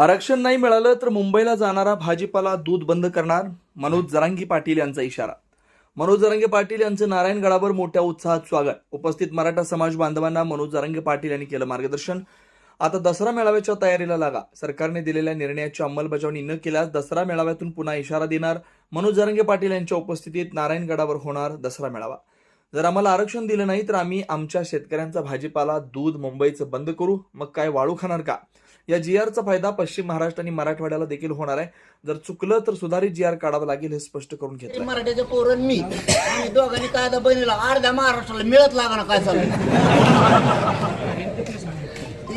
आरक्षण नाही मिळालं तर मुंबईला जाणारा भाजीपाला दूध बंद करणार मनोज जरांगी पाटील यांचा इशारा. मनोज जरांगे पाटील यांचं नारायणगडावर मोठ्या उत्साहात स्वागत. उपस्थित मराठा समाज बांधवांना मनोज जरांगे पाटील यांनी केलं मार्गदर्शन. आता दसरा मेळाव्याच्या तयारीला लागा. सरकारने दिलेल्या निर्णयाची अंमलबजावणी न केल्यास दसरा मेळाव्यातून पुन्हा इशारा देणार मनोज जरांगे पाटील यांच्या उपस्थितीत नारायणगडावर होणार दसरा मेळावा. जर आम्हाला आरक्षण दिलं नाही तर आम्ही आमच्या शेतकऱ्यांचा भाजीपाला दूध मुंबईचं बंद करू. मग काय वाळू खाणार का? या जी आरचा फायदा पश्चिम महाराष्ट्र आणि मराठवाड्याला देखील होणार आहे. जर चुकलं तर सुधारित जी आर काढावं लागेल हे स्पष्ट करून तरी घेतलं मराठ्याच्या पोरांनी दोघांनी कायदा बनला अर्ध्या महाराष्ट्राला मिळत लागणार काय चालू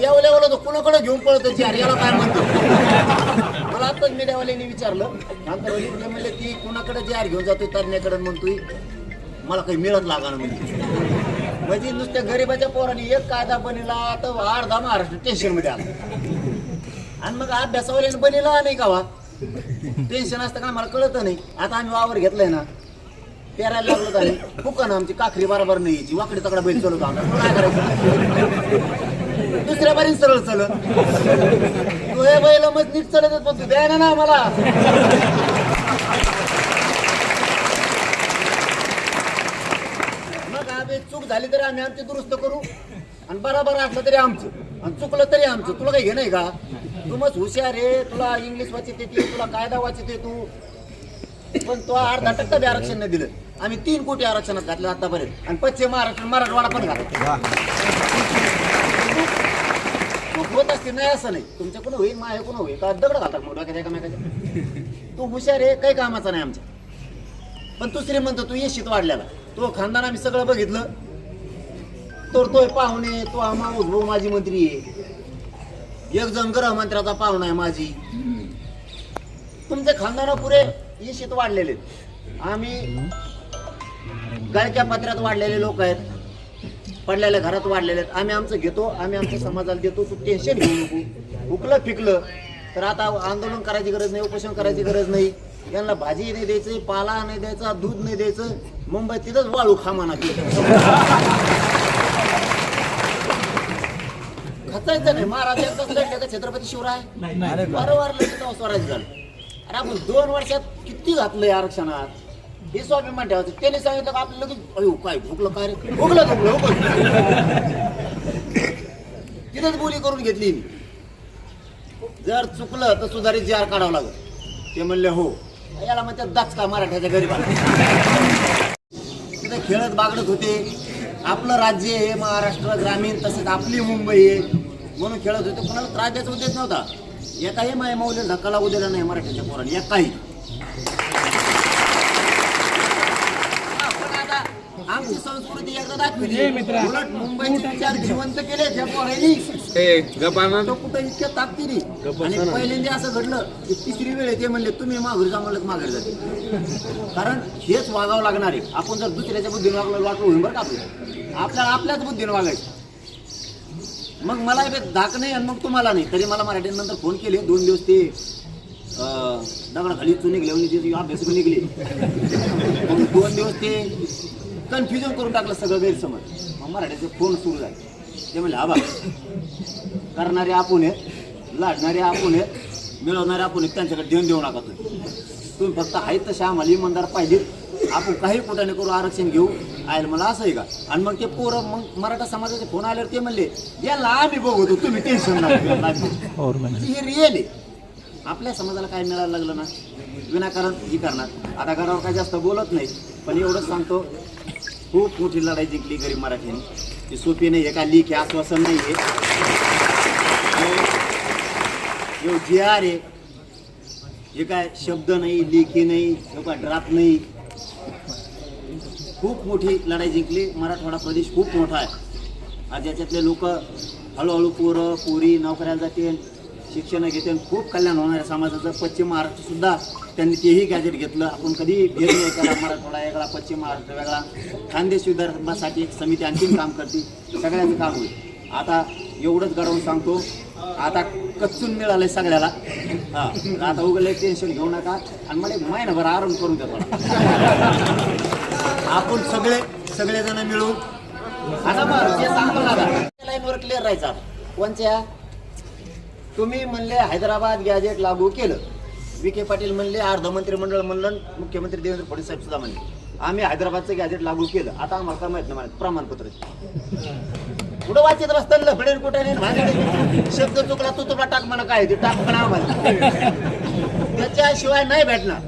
यावं लेवलं तर कुणाकडे घेऊन पळतो चार याला काय म्हणतो मला आताच मीडियावाल्यांनी विचारलं. नंतर म्हणले की कुणाकडे जी आर घेऊन जातोय तरण्याकडे म्हणतोय. मला काही मिळत लागणार म्हणजे म्हणजे नुसत्या गरीबाच्या पोरांनी एक कायदा बनला तर अर्धा महाराष्ट्र टेन्शनमध्ये आला. आणि मग अभ्यासावाल्याने बनेला नाही का वा टेन्शन असतं का मला कळत नाही. आता आम्ही वावर घेतलाय ना पेरायला लागलो तर फुकन आमची काखरी बरोबर नाही यायची वाकडी तकडा बैल चलवतो आम्हाला काय करायचं? दुसऱ्या बारीन सरळ चल तू हे बैल मग नीट चलत पण तू द्या ना मला मग आम्ही चूक झाली तरी आम्ही आमची दुरुस्त करू. आणि बराबर असलं तरी आमचं. आणि चुकलं तरी आमचं. तुला काही घेणं नाही का? तू मग हुशार आहे. तुला इंग्लिश वाचित येते. तुला कायदा वाचित आहे तू पण तो अर्धा टक्का बी आरक्षण नाही दिलं. आम्ही तीन कोटी आरक्षणात घातलं आतापर्यंत. आणि पश्चिम महाराष्ट्र मराठवाडा पण घातला. चूक होत असते. नाही असं नाही. तुमच्याकडून होईल? माझ्याकडून होईल? का दगड घालतात मग डोक्यात एकामेकाच्या तू हुशार आहे. काही कामाचा नाही आमच्या. पण तू श्रीमंत तू येशीत वाढल्याला. तो खानदान आम्ही सगळं बघितलं. तर तो पाहुणे तो आम्हा भाऊ माझी मंत्री आहे. एक जण गृहमंत्र्याचा पाहुणा आहे माझी तुमचे खानदान पुरे येशीत वाढलेले आहेत. आम्ही गायच्या पत्र्यात वाढलेले लोक आहेत. पडलेल्या घरात वाढलेले आहेत. आम्ही आमचं घेतो आम्ही आमच्या समाजाला देतो. तू टेन्शन घेऊ नको. हुकलं फिकलं. तर आता आंदोलन करायची गरज नाही उपोषण करायची गरज नाही. यांना भाजी नाही द्यायची पाला नाही द्यायचा दूध नाही द्यायचं. मुंबईत तिथंच वाळू खा म्हणा नाही महाराज एकदाच लढले का छत्रपती शिवराय? वारंवार लढले तेव्हा स्वराज्य झालं. अरे आपण दोन वर्षात किती घातलंय आरक्षणात? हे स्वाभिमान ठेवायचं. त्याने सांगितलं का आपलं लगेच अयो काय भुकलं काय रे? भुकलं भुकलं भुकलं तिथंच बोली करून घेतली. जर चुकलं तर सुधारित जार काढावं लागत ते म्हणले हो. याला म्हणतात दाचका मराठ्याच्या गरीबाला. तिथे खेळत बागडत होते. आपलं राज्य आहे महाराष्ट्र ग्रामीण तसंच आपली मुंबई आहे. म्हणून खेळत होते कोणाला त्रास द्यायचा उद्देश नव्हता. एकाही माय मौल्य धक्का लागू दिला नाही मराठ्याच्या पोरांनी एकाही. आमची संस्कृती एकदा दाखवली. उलट मुंबईचे विचार जिवंत केले त्या पोरांनी तो कुठं इतक्या ताकदीने. आणि पहिल्यांदा असं घडलं की तिसरी वेळ आहे ते म्हणले तुम्ही माघारी जा म्हणलं माघारी जाते कारण हेच वागावं लागणार आहे. आपण जर दुसऱ्याच्या बुद्धीने वागलं वाटलं होईल बरं का आपलं आपल्याला आपल्याच बुद्धीने वागायचं. मग मला धाक नाही आणि मग तुम्हाला नाही. तरी मला मराठीनंतर फोन केले. दोन दिवस ते दगड खाली चुनी निघले म्हणजे जे अभ्यास निघले. मग दोन दिवस ते कन्फ्युजन करून टाकलं सगळं गैरसमज. मग मराठीचे फोन सुरू झाले. ते म्हणले हा बा करणारे आपण आहेत लाडणारे आपण आहेत मिळवणारे आपण आहेत त्यांच्याकडे देऊन देऊ नका तुम्ही. तुम्ही फक्त आहेत तसे आम्हाला इमानदार पाहिजेत. आपण काही कुठाने करू आरक्षण घेऊ. आयल मला असं आहे का? आणि मग ते पोरं मग मराठा समाजाचे फोन आल्यावर ते म्हणले याला आम्ही बघतो तुम्ही टेन्शन ही रिअल आहे. आपल्या समाजाला काय मिळायला लागलं ना? विनाकारण ही करणार. आता घरावर काय जास्त बोलत नाही पण एवढंच सांगतो खूप मोठी लढाई जिंकली गरीब मराठ्यांनी. ती सोपी नाही आहे का? लीक आहे आश्वासन नाही आहे जी आर आहे हे काय शब्द नाही लेखी नाही हे काय ड्राफ्ट नाही. खूप मोठी लढाई जिंकली. मराठवाडा प्रदेश खूप मोठा आहे. आज याच्यातले लोक हळूहळू पोरं पोरी नोकऱ्याला जातील शिक्षण घेते खूप कल्याण होणार आहे समाजाचं. पश्चिम महाराष्ट्रसुद्धा त्यांनी तेही गॅजेट घेतलं. आपण कधी भेद नाही करा मराठवाडा वेगळा पश्चिम महाराष्ट्र वेगळा. खानदेश विदर्भासाठी एक समिती आणखीन काम करते. सगळ्यांचं काम होईल. आता एवढंच गडवून सांगतो. आता कच्चून मिळालंय सगळ्याला. हां. आता उघडले टेन्शन घेऊ नका. आणि मला एक महिनाभर आराम करून देतो आपण सगळे सगळेजण मिळून. आता मग जे सांगतो ना लाईनवर क्लिअर राहायचा कोणत्या तुम्ही म्हणले हैदराबाद गॅजेट लागू केलं. विखे पाटील म्हणले अर्ध मंत्रिमंडळ म्हणलं मुख्यमंत्री देवेंद्र फडणवीस साहेब सुद्धा म्हणले. आम्ही हैदराबादचं गॅजेट लागू केलं. आता आम्हाला काय माहीत नाही प्रमाणपत्र कुठं वाचत बसताना लफडेन कुठे नाही? माझ्याकडे शब्द चुकला तू तुला टाक म्हणा काय ते? टाक म्हणा आम्हाला. त्याच्याशिवाय नाही भेटणार.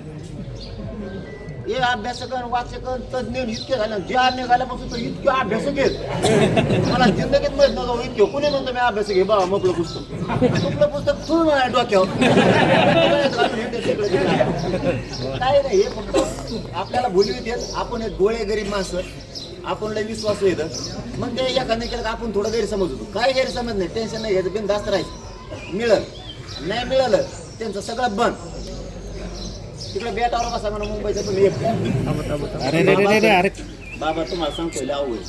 हे अभ्यासकन वाचक तज्ञ इतके झाले. जे निघाल्यापासून तो इतके अभ्यासक घेत मला जिंदगीत माहीत नव्हतं इतके कोणी म्हणतो मी अभ्यासक घे. बाबा मोकळं पुस्तक. मोकळं पुस्तक ठेवून मला डोक्यावर? काय नाही हे फक्त आपल्याला भुलवीत देत आपण एक गोळे गरीब माणसं. आपण लय विश्वास येत मग ते एखादं केलं आपण थोडं गैरसमज होतो. काय गैरसमज नाही. टेन्शन नाही घ्यायचं. बिनधास्त राहायचं. मिळत नाही मिळालं त्यांचं सगळं बंद. तिकडे बेटावर बसा म्हणून मुंबईचं तुम्ही. अरे रे रे रे रे अरे. बाबा तुम्हाला सांगतोय लय अवघड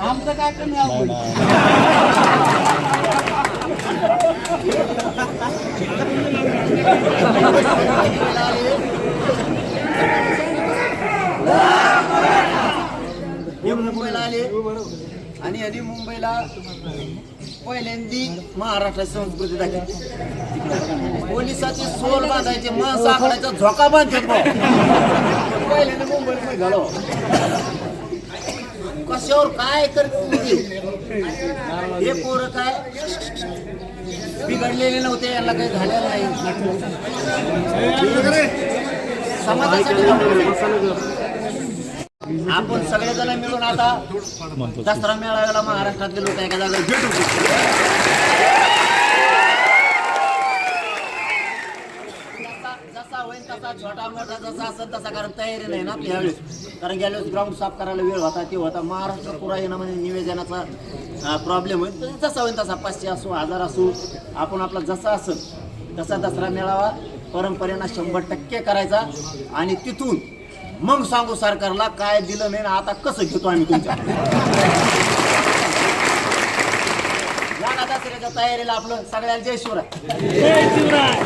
आमचं काय कमी हे मुंबईला आले. आणि यांनी मुंबईला पहिल्यांदी महाराष्ट्राची संस्कृती दाखवली. पोलिसाचे सोल बांधायचे माणसं आखडायचा झोका बांधतात पहिल्यांदा मुंबईला घालो कशावर काय करते हे पोरं काय बिघडलेले नव्हते यांना काही झालेलं नाही. समाजासाठी आपण सगळेजण मिळून आता दसरा मेळाव्याला महाराष्ट्रातले लोक एका जागेवर भेटू जसा- जसा होईल तसा छोटा मोठा जसा असेल तसा कारण तयारी नाही ना आपली ह्यावेळेस कारण गेल्या ग्राउंड साफ करायला वेळ होता ते होता. महाराष्ट्र पुरा येणं म्हणजे निवेदनाचा प्रॉब्लेम होईल. तर जसा होईल तसा पाचशे असो हजार असो आपण आपला जसा असेल तसा दसरा मेळावा परंपरेनं शंभर टक्के करायचा. आणि तिथून मग सांगू सरकारला काय दिलं नाही ना आता कसं घेतो आम्ही तुमच्या या ना दसऱ्याच्या तयारीला आपलं सगळ्यांना जय शिवराय. जय शिवराय.